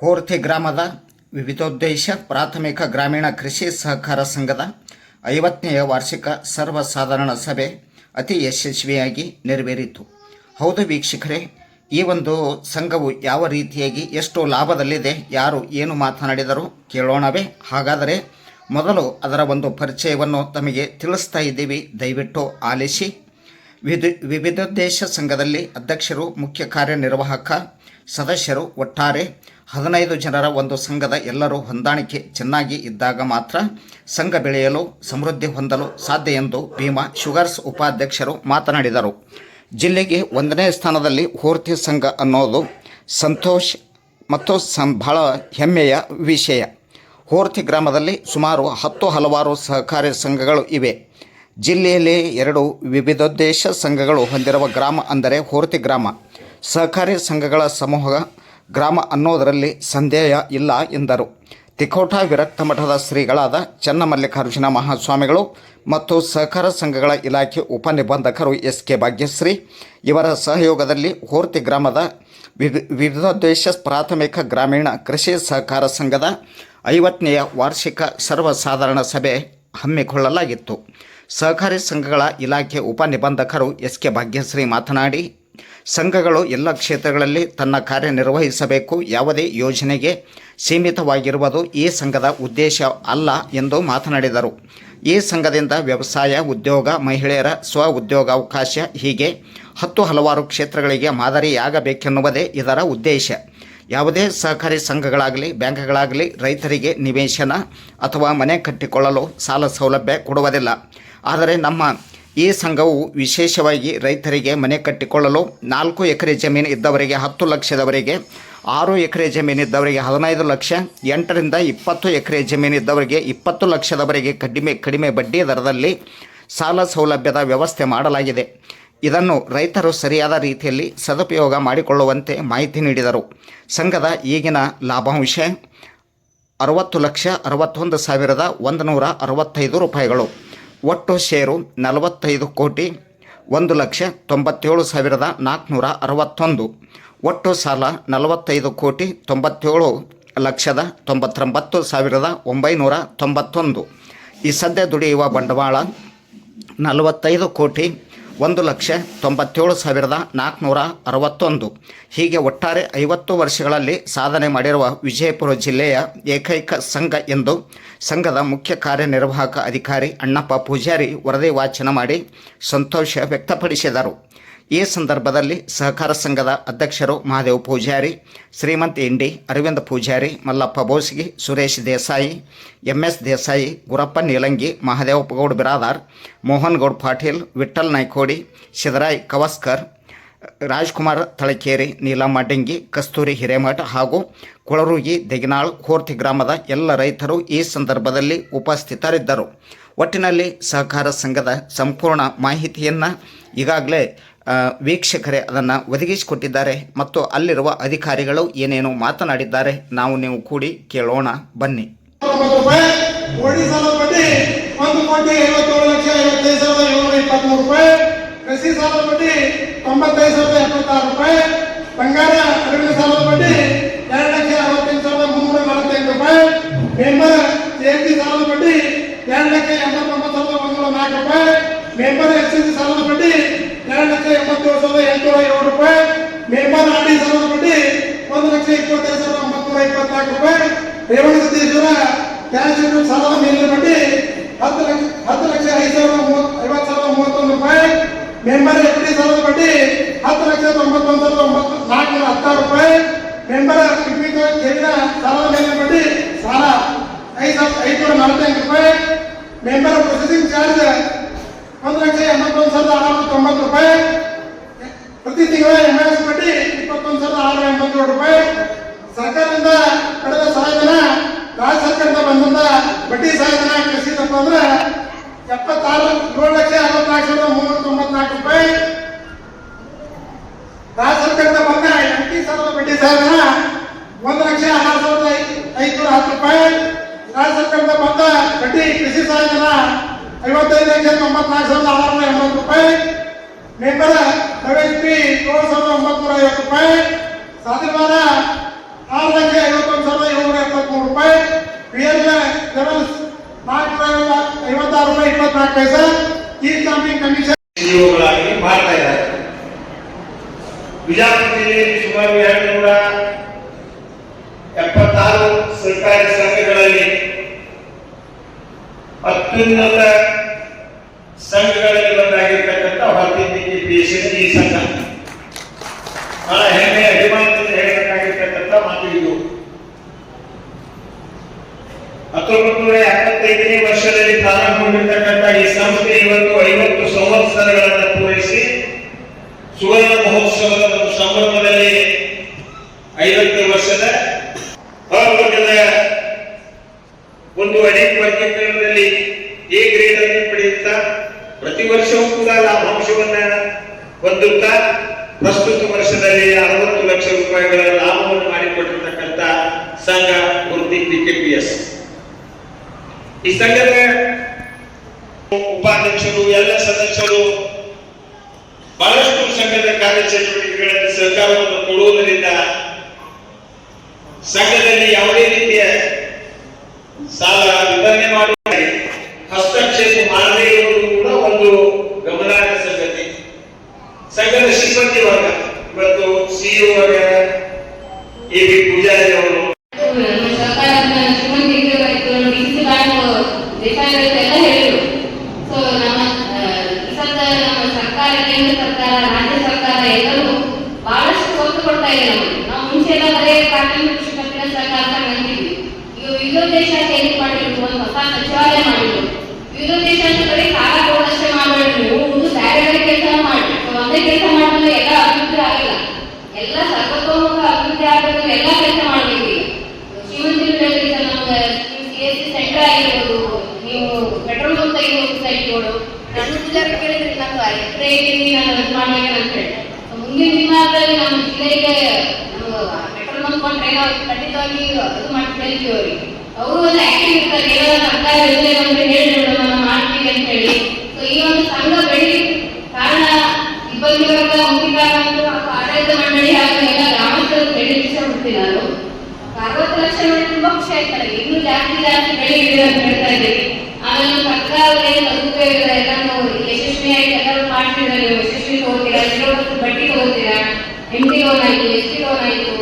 ಹೋರ್ತಿ ಗ್ರಾಮದ ವಿವಿಧೋದ್ದೇಶ ಪ್ರಾಥಮಿಕ ಗ್ರಾಮೀಣ ಕೃಷಿ ಸಹಕಾರ ಸಂಘದ ಐವತ್ತನೆಯ ವಾರ್ಷಿಕ ಸರ್ವಸಾಧಾರಣ ಸಭೆ ಅತಿ ಯಶಸ್ವಿಯಾಗಿ ನೆರವೇರಿತು. ಹೌದು ವೀಕ್ಷಕರೇ, ಈ ಒಂದು ಸಂಘವು ಯಾವ ರೀತಿಯಾಗಿ ಎಷ್ಟು ಲಾಭದಲ್ಲಿದೆ, ಯಾರು ಏನು ಮಾತನಾಡಿದರು ಕೇಳೋಣವೇ. ಹಾಗಾದರೆ ಮೊದಲು ಅದರ ಒಂದು ಪರಿಚಯವನ್ನು ತಮಗೆ ತಿಳಿಸ್ತಾ ಇದ್ದೀವಿ. ದಯವಿಟ್ಟು ಆಲಿಸಿ. ವಿಧ ಸಂಘದಲ್ಲಿ ಅಧ್ಯಕ್ಷರು, ಮುಖ್ಯ ಕಾರ್ಯನಿರ್ವಾಹಕ ಸದಸ್ಯರು, ಒಟ್ಟಾರೆ ಹದಿನೈದು ಜನರ ಒಂದು ಸಂಘದ ಎಲ್ಲರೂ ಹೊಂದಾಣಿಕೆ ಚೆನ್ನಾಗಿ ಇದ್ದಾಗ ಮಾತ್ರ ಸಂಘ ಬೆಳೆಯಲು, ಸಮೃದ್ಧಿ ಹೊಂದಲು ಸಾಧ್ಯ ಎಂದು ಭೀಮಾ ಶುಗರ್ಸ್ ಉಪಾಧ್ಯಕ್ಷರು ಮಾತನಾಡಿದರು. ಜಿಲ್ಲೆಗೆ ಒಂದನೇ ಸ್ಥಾನದಲ್ಲಿ ಹೋರ್ತಿ ಸಂಘ ಅನ್ನೋದು ಸಂತೋಷ್ ಮತ್ತು ಸಂ, ಬಹಳ ಹೆಮ್ಮೆಯ ವಿಷಯ. ಹೋರ್ತಿ ಗ್ರಾಮದಲ್ಲಿ ಸುಮಾರು ಹತ್ತು ಹಲವಾರು ಸಹಕಾರಿ ಸಂಘಗಳು ಇವೆ. ಜಿಲ್ಲೆಯಲ್ಲಿ ಎರಡು ವಿವಿಧೋದ್ದೇಶ ಸಂಘಗಳು ಹೊಂದಿರುವ ಗ್ರಾಮ ಅಂದರೆ ಹೋರ್ತಿ ಗ್ರಾಮ. ಸಹಕಾರಿ ಸಂಘಗಳ ಸಮೂಹ ಗ್ರಾಮ ಅನ್ನೋದರಲ್ಲಿ ಸಂದೇಹ ಇಲ್ಲ ಎಂದರು. ತಿಕೋಟ ವಿರಕ್ತ ಮಠದ ಶ್ರೀಗಳಾದ ಚನ್ನಮಲ್ಲಿಕಾರ್ಜುನ ಮಹಾಸ್ವಾಮಿಗಳು ಮತ್ತು ಸಹಕಾರ ಸಂಘಗಳ ಇಲಾಖೆ ಉಪನಿಬಂಧಕರು ಎಸ್ ಕೆ ಭಾಗ್ಯಶ್ರೀ. ಇವರ ಸಹಯೋಗದಲ್ಲಿ ಹೋರ್ತಿ ಗ್ರಾಮದ ವಿವಿ, ವಿವಿಧೋದ್ದೇಶ ಪ್ರಾಥಮಿಕ ಗ್ರಾಮೀಣ ಕೃಷಿ ಸಹಕಾರ ಸಂಘದ ಐವತ್ತನೆಯ ವಾರ್ಷಿಕ ಸರ್ವಸಾಧಾರಣ ಸಭೆ ಹಮ್ಮಿಕೊಳ್ಳಲಾಗಿತ್ತು. ಸಹಕಾರಿ ಸಂಘಗಳ ಇಲಾಖೆ ಉಪನಿಬಂಧಕರು ಎಸ್ ಕೆ ಭಾಗ್ಯಶ್ರೀ ಮಾತನಾಡಿ ಸಂಘಗಳು ಎಲ್ಲ ಕ್ಷೇತ್ರಗಳಲ್ಲಿ ತನ್ನ ಕಾರ್ಯನಿರ್ವಹಿಸಬೇಕು. ಯಾವುದೇ ಯೋಜನೆಗೆ ಸೀಮಿತವಾಗಿರುವುದು ಈ ಸಂಘದ ಉದ್ದೇಶ ಅಲ್ಲ ಎಂದು ಮಾತನಾಡಿದರು. ಈ ಸಂಘದಿಂದ ವ್ಯವಸಾಯ, ಉದ್ಯೋಗ, ಮಹಿಳೆಯರ ಸ್ವ ಉದ್ಯೋಗಾವಕಾಶ ಹೀಗೆ ಹತ್ತು ಹಲವಾರು ಕ್ಷೇತ್ರಗಳಿಗೆ ಮಾದರಿಯಾಗಬೇಕೆನ್ನುವುದೇ ಇದರ ಉದ್ದೇಶ. ಯಾವುದೇ ಸಹಕಾರಿ ಸಂಘಗಳಾಗಲಿ, ಬ್ಯಾಂಕ್ಗಳಾಗಲಿ ರೈತರಿಗೆ ನಿವೇಶನ ಅಥವಾ ಮನೆ ಕಟ್ಟಿಕೊಳ್ಳಲು ಸಾಲ ಸೌಲಭ್ಯ ಕೊಡುವುದಿಲ್ಲ. ಆದರೆ ನಮ್ಮ ಈ ಸಂಘವು ವಿಶೇಷವಾಗಿ ರೈತರಿಗೆ ಮನೆ ಕಟ್ಟಿಕೊಳ್ಳಲು ನಾಲ್ಕು ಎಕರೆ ಜಮೀನು ಇದ್ದವರಿಗೆ ಹತ್ತು ಲಕ್ಷದವರೆಗೆ, ಆರು ಎಕರೆ ಜಮೀನು ಇದ್ದವರಿಗೆ ಹದಿನೈದು ಲಕ್ಷ, ಎಂಟರಿಂದ ಇಪ್ಪತ್ತು ಎಕರೆ ಜಮೀನು ಇದ್ದವರಿಗೆ ಇಪ್ಪತ್ತು ಲಕ್ಷದವರೆಗೆ ಕಡಿಮೆ ಕಡಿಮೆ ಬಡ್ಡಿ ದರದಲ್ಲಿ ಸಾಲ ಸೌಲಭ್ಯದ ವ್ಯವಸ್ಥೆ ಮಾಡಲಾಗಿದೆ. ಇದನ್ನು ರೈತರು ಸರಿಯಾದ ರೀತಿಯಲ್ಲಿ ಸದುಪಯೋಗ ಮಾಡಿಕೊಳ್ಳುವಂತೆ ಮಾಹಿತಿ ನೀಡಿದರು. ಸಂಘದ ಈಗಿನ ಲಾಭಾಂಶ ಅರವತ್ತು ಲಕ್ಷ ಅರವತ್ತೊಂದು ಸಾವಿರದ ಒಂದು ನೂರ ಅರವತ್ತೈದು ರೂಪಾಯಿಗಳು. ಒಟ್ಟು ಷೇರು ನಲವತ್ತೈದು ಕೋಟಿ, ಒಂದು ಲಕ್ಷ ತೊಂಬತ್ತೇಳು ಸಾವಿರದ ನಾಲ್ಕುನೂರ ಅರವತ್ತೊಂದು. ಒಟ್ಟು ಸಾಲ ನಲವತ್ತೈದು ಕೋಟಿ, ತೊಂಬತ್ತೇಳು ಲಕ್ಷದ ತೊಂಬತ್ತೊಂಬತ್ತು ಸಾವಿರದ ಒಂಬೈನೂರ ತೊಂಬತ್ತೊಂದು. ಈ ಸದ್ಯ ದುಡಿಯುವ ಬಂಡವಾಳ ನಲವತ್ತೈದು ಕೋಟಿ ಒಂದು ಲಕ್ಷ ತೊಂಬತ್ತೇಳು ಸಾವಿರದ ನಾಲ್ಕುನೂರ ಅರವತ್ತೊಂದು. ಹೀಗೆ ಒಟ್ಟಾರೆ ಐವತ್ತು ವರ್ಷಗಳಲ್ಲಿ ಸಾಧನೆ ಮಾಡಿರುವ ವಿಜಯಪುರ ಜಿಲ್ಲೆಯ ಏಕೈಕ ಸಂಘ ಎಂದು ಸಂಘದ ಮುಖ್ಯ ಕಾರ್ಯನಿರ್ವಾಹಕ ಅಧಿಕಾರಿ ಅಣ್ಣಪ್ಪ ಪೂಜಾರಿ ವರದಿ ವಾಚನ ಮಾಡಿ ಸಂತೋಷ ವ್ಯಕ್ತಪಡಿಸಿದರು. ಈ ಸಂದರ್ಭದಲ್ಲಿ ಸಹಕಾರ ಸಂಘದ ಅಧ್ಯಕ್ಷರು ಮಹಾದೇವ್ ಪೂಜಾರಿ, ಶ್ರೀಮಂತ್ ಇಂಡಿ ಅರವಿಂದ ಪೂಜಾರಿ, ಮಲ್ಲಪ್ಪ ಬೋಸಿಗಿ, ಸುರೇಶ್ ದೇಸಾಯಿ ಎಂ ಎಸ್ ದೇಸಾಯಿ, ಗುರಪ್ಪ ನೀಲಂಗಿ ಮಹಾದೇವಪ್ಪ ಗೌಡ್ ಬಿರಾದಾರ್, ಮೋಹನ್ ಗೌಡ್ ಪಾಟೀಲ್ ವಿಠಲ್ ನಾಯ್ಕೋಡಿ ಸಿದ್ದರಾಯ್ ಕವಸ್ಕರ್, ರಾಜ್ಕುಮಾರ್ ತಳಕೇರಿ, ನೀಲಮ್ಮ ಡೆಂಗಿ, ಕಸ್ತೂರಿ ಹಿರೇಮಠ ಹಾಗೂ ಕೊಳರುಗಿ ದೆಗಿನಾಳ್ ಕೋರ್ತಿ ಗ್ರಾಮದ ಎಲ್ಲ ರೈತರು ಈ ಸಂದರ್ಭದಲ್ಲಿ ಉಪಸ್ಥಿತರಿದ್ದರು. ಒಟ್ಟಿನಲ್ಲಿ ಸಹಕಾರ ಸಂಘದ ಸಂಪೂರ್ಣ ಮಾಹಿತಿಯನ್ನು ಈಗಾಗಲೇ ವೀಕ್ಷಕರೇ ಅದನ್ನು ಒದಗಿಸಿಕೊಟ್ಟಿದ್ದಾರೆ ಮತ್ತು ಅಲ್ಲಿರುವ ಅಧಿಕಾರಿಗಳು ಏನೇನು ಮಾತನಾಡಿದ್ದಾರೆ. ನಾವು ನೀವು ಕೂಡಿ ಕೇಳೋಣ ಬನ್ನಿ. ರೂಪಾಯಿ ಓಡಿ ಸಾಲದ ಬಡ್ಡಿ ಒಂದು ಕೋಟಿ ಐವತ್ತೇಳು ಲಕ್ಷ ಐವತ್ತೈದು ಸಾವಿರದ ಏಳ್ನೂರ ಇಪ್ಪತ್ಮೂರು ರೂಪಾಯಿ ಕೃಷಿ ಸಾಲದ ಬಡ್ಡಿ ತೊಂಬತ್ತೈದು ಸಾವಿರದ ಎಪ್ಪತ್ತಾರು ರೂಪಾಯಿ ಬಂಗಾರ ಅಡವಿನ ಸಾಲದ ಬಡ್ಡಿ ಎರಡು ಲಕ್ಷ ಅರವತ್ತೆಂಟು ಸಾವಿರದ ಮುನ್ನೂರ ನಲವತ್ತೆಂಟು ರೂಪಾಯಿ ಮೆಂಬರ್ ಜಯಂತಿ ಸಾಲದ ಬಡ್ಡಿ ಎರಡು ಲಕ್ಷ ಎಂಬತ್ತೊಂಬತ್ತು ಸಾವಿರದ ಒಂದೂರ ನಾಲ್ಕು ರೂಪಾಯಿ ಮೆಂಬರ್ ಎಸ್ ಎಸ್ ಸಾಲದ ಬಡ್ಡಿ ಎರಡು ಲಕ್ಷ ಎಂಬತ್ತೇಳು ಸಾವಿರದ ಎಂಟುನೂರ ಏಳು ರೂಪಾಯಿ ಮೆಂಬರ್ ಆರ್ ಡಿ ಸಾಲದ ಬಡ್ಡಿ ಒಂದು ಲಕ್ಷ ಇಪ್ಪತ್ತೈದು ಸಾವಿರದ ಒಂಬತ್ತುನೂರ ಇಪ್ಪತ್ನಾಲ್ಕು ರೂಪಾಯಿ ರೇವಣಸಿದ್ದೇಶ್ವರ ಕ್ಯಾಶ್ ಸಾಲದ ಮೇಲಿನ ಬಡ್ಡಿ ಹತ್ತು ಲಕ್ಷ ಹತ್ತು ಲಕ್ಷ ಐದು ಸಾವಿರದ ಮೂವತ್ತು ಐವತ್ತು ಸಾವಿರದ ಮೂವತ್ತೊಂದು ರೂಪಾಯಿ ಮೆಂಬರ್ ಎಫ್ ಡಿ ಸಾಲದ ಬಡ್ಡಿ ಹತ್ತು ಲಕ್ಷ ತೊಂಬತ್ತೊಂದು ಸಾವಿರದ ಒಂಬತ್ತು ನಾಲ್ಕುನೂರ ಹತ್ತಾರು ರೂಪಾಯಿ ಮೆಂಬರ್ ಕಿಡ್ನಿ ಜಮೀನ ಸಾಲದ ಮೇಲಿನ ಬಡ್ಡಿ ಸಾಲ ಐದು ಸಾವಿರದ ಐದುನೂರ ನಲವತ್ತೆಂಟು ರೂಪಾಯಿ ಮೆಂಬರ್ ಪ್ರೊಸೆಸಿಂಗ್ ಚಾರ್ಜ್ ಒಂದು ಲಕ್ಷ ಎಂಬತ್ತೊಂದು ಸಾವಿರದ ಆರುನೂರ ತೊಂಬತ್ತು ರೂಪಾಯಿ. ಪ್ರತಿ ತಿಂಗಳ ಎಂಎಸ್ ಬಡ್ಡಿ ಇಪ್ಪತ್ತೊಂದು ಸಾವಿರದ ಆರುನೂರ ಎಂಬತ್ತೇಳು ರೂಪಾಯಿ. ಸರ್ಕಾರದಿಂದ ಪಡೆದ ಸಹಾಯಧನ ರಾಜ್ಯ ಸರ್ಕಾರದಿಂದ ಬಂದಂತ ಬಡ್ಡಿ ಸಹಾಯಧನ ಕೃಷಿದಪ್ಪ ಅಂದ್ರೆ ಎಪ್ಪತ್ತಾರು, ಏಳು ಲಕ್ಷ ಅರವತ್ನಾಲ್ಕು ಸಾವಿರದ ಮುನ್ನೂರ ತೊಂಬತ್ನಾಲ್ಕು ರೂಪಾಯಿ. ರಾಜ್ಯ ಸರ್ಕಾರದಿಂದ ಬಂದ ಎಂಟಿ ಸಾವಿರದ ಬಡ್ಡಿ ಸಹಾಯಧನ ಒಂದು ಲಕ್ಷ ಆರು ಸಾವಿರದ ಐದುನೂರ ಹತ್ತು ರೂಪಾಯಿ. ರಾಜ್ಯ ಸರ್ಕಾರದಿಂದ ಬಂದ ಬಡ್ಡಿ ಕೃಷಿ ಸಹಾಯಧನ ಐವತ್ತೈದು ಲಕ್ಷ ತೊಂಬತ್ನಾಲ್ಕು ಸಾವಿರದ ಆರುನೂರ ಎಂಬತ್ತು ರೂಪಾಯಿ. ಮೆಂಬರ್ ಪ್ರವೇಶ ಫೀ ಏಳು ಸಾವಿರದ ಒಂಬತ್ನೂರ ಐವತ್ತು ರೂಪಾಯಿ. ಸಾಧನವಾದ ಆರು ಲಕ್ಷ ಐವತ್ತೊಂದು ಲೆವೆಲ್ಸ್ ನಾಲ್ಕುನೂರ ಐವತ್ತಾರು ರೂಪಾಯಿ ಇಪ್ಪತ್ನಾಲ್ಕು ಪೈಸೆ. ಈ ಕಂಪನಿ ಕಮಿಷನ್ ಮಾಡ್ತಾ ಇದ್ದಾರೆ. ಬಿಜಾಪುರ ಜಿಲ್ಲೆಯಲ್ಲಿ ಸುಮಾರು ಎರಡು ನೂರ ಎಪ್ಪತ್ತಾರು ಸರ್ಕಾರಿ ಸಂಘಗಳಲ್ಲಿ ಅತ್ಯುನ್ನತ ದೇಶದ ಈ ಸಂಘ. ಬಹಳ ಹೆಮ್ಮೆ ಅಭಿಮಾನದಿಂದ ಹೇಳಬೇಕಾಗಿರ್ತಕ್ಕಂಥ ಮಾತು ಇದು. ಹತ್ತೊಂಬತ್ತು ನೂರ ಎಪ್ಪತ್ತೈದನೇ ವರ್ಷದಲ್ಲಿ ಪ್ರಾರಂಭಗೊಂಡಿರ್ತಕ್ಕಂಥ ಈ ಸಂಸ್ಥೆ ಇವತ್ತು ಐವತ್ತು ಸಂವತ್ಸರಗಳನ್ನು ಪೂರೈಸಿ, ಸುವರ್ಣ ಮಹೋತ್ಸವದ ಒಂದು ಸಂಭ್ರಮದಲ್ಲಿ ಐವತ್ತು ವರ್ಷದ ಹೊರವರ್ಗದ ಒಂದು ಅನೇಕ ವರ್ಗೀಕರಣದಲ್ಲಿ ಎ ಗ್ರೇಡ್ ಅನ್ನು ಪಡೆಯುತ್ತಾ ಪ್ರತಿ ವರ್ಷವೂ ಕೂಡ ಲಾಭಾಂಶವನ್ನ ಹೊಂದುತ್ತಾ ಪ್ರಸ್ತುತ ವರ್ಷದಲ್ಲಿ ಅರವತ್ತು ಲಕ್ಷ ರೂಪಾಯಿಗಳ ಲಾಭವನ್ನು ಮಾಡಿಕೊಟ್ಟಿರ್ತಕ್ಕಂಥ ಸಂಘ ಮೂರ್ತಿ ಬಿಕೆಪಿಎಸ್. ಈ ಸಂಘದ ಉಪಾಧ್ಯಕ್ಷರು, ಎಲ್ಲ ಸದಸ್ಯರು ಬಹಳಷ್ಟು ಸಂಘದ ಕಾರ್ಯಚಟುವಟಿಕೆಗಳಲ್ಲಿ ಸಹಕಾರವನ್ನು ಕೊಡುವುದರಿಂದ ಸಂಘದಲ್ಲಿ ಯಾವುದೇ ರೀತಿಯ ಸಾಲ ವಿತರಣೆ ಮಾಡುವ ಹಸ್ತಕ್ಷೇಪ ಮಾಡದೇ ಇರುವುದು ಕೂಡ ಒಂದು ಗಮನಾರ್ಹ ಸಂಗತಿ ಸಂಘದ ಸಿಬ್ಬಂದಿ ವರ್ಗ ಇವತ್ತು ಸಿಇಒ ಎ ಬಿ ಪೂಜಾರಿ ಅವರು ನಮ್ಮ ಸರ್ಕಾರದ ಶ್ರೀಮಂತ ಇರಬೇಕು ಸಿ ಬ್ಯಾಂಕ್ ಎಲ್ಲ ಹೇಳಿದ್ರು. ಸೊ ನಮ್ಮ ಈ ಸದ್ದ ನಮ್ಮ ಸರ್ಕಾರ, ಕೇಂದ್ರ ಸರ್ಕಾರ, ರಾಜ್ಯ ಸರ್ಕಾರ ಎಲ್ಲರೂ ಬಹಳಷ್ಟು ಒತ್ತು ಕೊಡ್ತಾ ಇದೆ ನಮಗೆ. ನಾವು ಮುಂಚೆ ಎಲ್ಲ ಬರೀ ಪ್ರಾಥಮಿಕ ಕೃಷಿ ಪತ್ತಿನ ಸರ್ಕಾರ ನಂಬಿದ್ವಿ ಈಗ ವಿವಿಧ ದೇಶ ಚೇಂಜ್ ಮಾಡಿದ್ರು, ಒಂದು ಹೊಸ ಸಚಿವಾಲಯ ಮಾಡಿದ್ರು. ವಿವಿಧ ದೇಶ ಅಂತ ಬರೀ ಕಾಲ ಕೊಡೋದಷ್ಟೇ ಮಾಡಬೇಡಿ ನೀವು ಬೇರೆ ಬೇರೆ ಕೆಲಸ ಮಾಡಿ ಒಂದೇ ಕೆಲಸ ಮಾಡಿದ್ರೆ ಎಲ್ಲ ಅಭಿವೃದ್ಧಿ ಆಗಲ್ಲ. ಎಲ್ಲ ಸರ್ವತೋಮುಖ ಅಭಿವೃದ್ಧಿ ಆಗಬೇಕು, ಎಲ್ಲ ಕೆಲಸ ಮಾಡಬೇಕು ಈಗ ಶ್ರೀಮಂತರು ಹೇಳಿದ್ರೆ ನಮ್ಗೆ ಸಿ ಎಸ್ ಸಿ ಸೆಂಟರ್ ಆಗಿರ್ಬೋದು ನೀವು ಪೆಟ್ರೋಲ್ ಬಂಕ್ ತೆಗೆಯುವ ಸೊಸೈಟಿಗಳು ನನ್ನ ವಿಚಾರ ಕೇಳಿದ್ರೆ ನಾನು ಎಕರೆ ನಾನು ಇದು ಮಾಡ್ಬೇಕು ಅಂತ ಹೇಳಿ So, ಮುಂದಿನ ದಿನಗಳಲ್ಲಿ ನಮ್ಮ ಜಿಲ್ಲೆಗೆ ನಮ್ಮ ಪೆಟ್ರೋಲ್ ಬಂಕ್ ಬಂದ್ರೆ ನಾವು ಖಂಡಿತವಾಗಿ ಅದು ಮಾಡಿ ಕಲಿತೀವಿ ಅವ್ರಿಗೆ. ಅವರು ಒಂದು ಆಕ್ಟಿವ್ ಇರ್ತಾರೆ ಏನೋ ಸರ್ಕಾರ ಯೋಜನೆ ಅಂತ ಹೇಳಿ ನಾವು ಮಾಡ್ತೀವಿ ಅಂತ ಹೇಳಿ. ಸೊ ಈ ಒಂದು ಸಂಘ ಬೆಳಿ ಕಾರಣ ಇಬ್ಬರು ಹಾಗೂ ಆಡಳಿತ ಮಂಡಳಿ ಹಾಗೂ ಎಲ್ಲ ಗ್ರಾಮಸ್ಥರು ಬೆಳೆ ಬಿಡಿಸಿ ನಾನು ಅರವತ್ತು ಲಕ್ಷ ತುಂಬಾ ಖುಷಿ ಆಯ್ತು ನನಗೆ ಇನ್ನೂ ಜಾಸ್ತಿ ಜಾಸ್ತಿ ಇದೆ ಅಂತ ಹೇಳ್ತಾ ಇದ್ದೀವಿ. ಆಮೇಲೆ ಸರ್ಕಾರ ಏನು ಸದುಪಯೋಗ ಎಲ್ಲಾನು ಯಶಸ್ವಿಯಾಗಿ ಎಲ್ಲರೂ ಮಾಡ್ತಿದ್ದಾರೆ. ಯಶಸ್ವಿ ತಗೋತೀರಾ? ಬಡ್ಡಿ ತಗೋತೀರಾ? ಎಂ ಡಿ ಲೋನ್ ಆಯ್ತು, ಎಸ್ ಟಿ ಲೋನ್ ಆಯ್ತು.